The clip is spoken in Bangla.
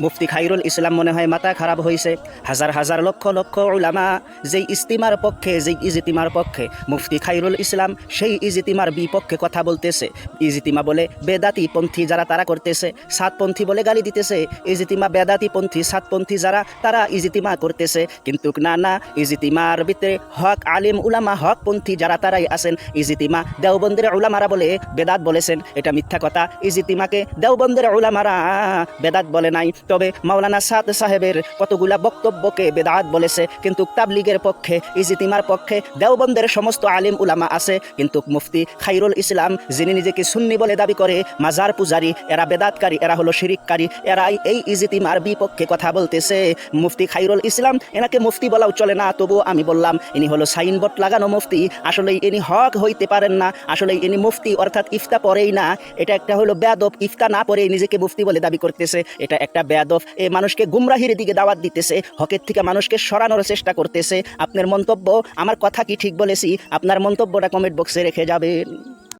মুফতি খাইরুল ইসলাম মনে হয় মাথা খারাপ হয়েছে হাজার হাজার লক্ষ লক্ষ উলামা যেই ইস্তিমার পক্ষে, যেই ইজিতিমার পক্ষে, মুফতি খাইরুল ইসলাম সেই ইজিতিমার বিপক্ষে কথা বলতেছে। ইজিতিমা বলে, বেদাতি পন্থী যারা তারা করতেছে সাতপন্থী বলে গালি দিতেছে। ইজিতিমা বেদাতি পন্থী সাতপন্থী যারা, তারা ইজিতিমা করতেছে। কিন্তু না না, ইজিতিমার ভিতরে হক আলিম উলামা, হক পন্থী যারা তারাই আছেন। ইজিতিমা দেওবন্দের উলামারা বলে, বেদাত বলেছেন, এটা মিথ্যা কথা। ইজিতিমাকে দেওবন্দের উলামারা বেদাত বলে নাই। তবে মাওলানা সাদ সাহেবের কতগুলা বক্তব্যকে বেদাত বলেছে, কিন্তু তাবলিগের পক্ষে, ইজিতিমার পক্ষে দেওবন্দের সমস্ত আলিম উলামা আছে, কিন্তু মুফতি খাইরুল ইসলাম, যিনি নিজেকে সুন্নি বলে দাবি করে, মাজার পূজারি, এরা বেদাতকারী, এরা হলো শিরিককারী এরা এই ইজিতিমার বিপক্ষে কথা বলতেছে। মুফতি খাইরুল ইসলাম, এনাকে মুফতি বলাও চলে না তবু আমি বললাম, ইনি হলো সাইনবোর্ড লাগানো মুফতি আসলে ইনি হক হইতে পারেন না আসলে ইনি মুফতি, অর্থাৎ ইফতা পরেই না, এটা একটা হলো বেয়াদব, ইফতা না পরে নিজেকে মুফতি বলে দাবি করতেছে, এটা একটা বেয়াদব, এ মানুষকে গুমরাহির দিকে দাওয়াত দিতেছে, হকের থেকে মানুষকে সরানোর চেষ্টা করতেছে। আপনার মন্তব্য, আমার কথা কি ঠিক বলেছি? আপনার মন্তব্যটা কমেন্ট বক্সে রেখে যাবেন।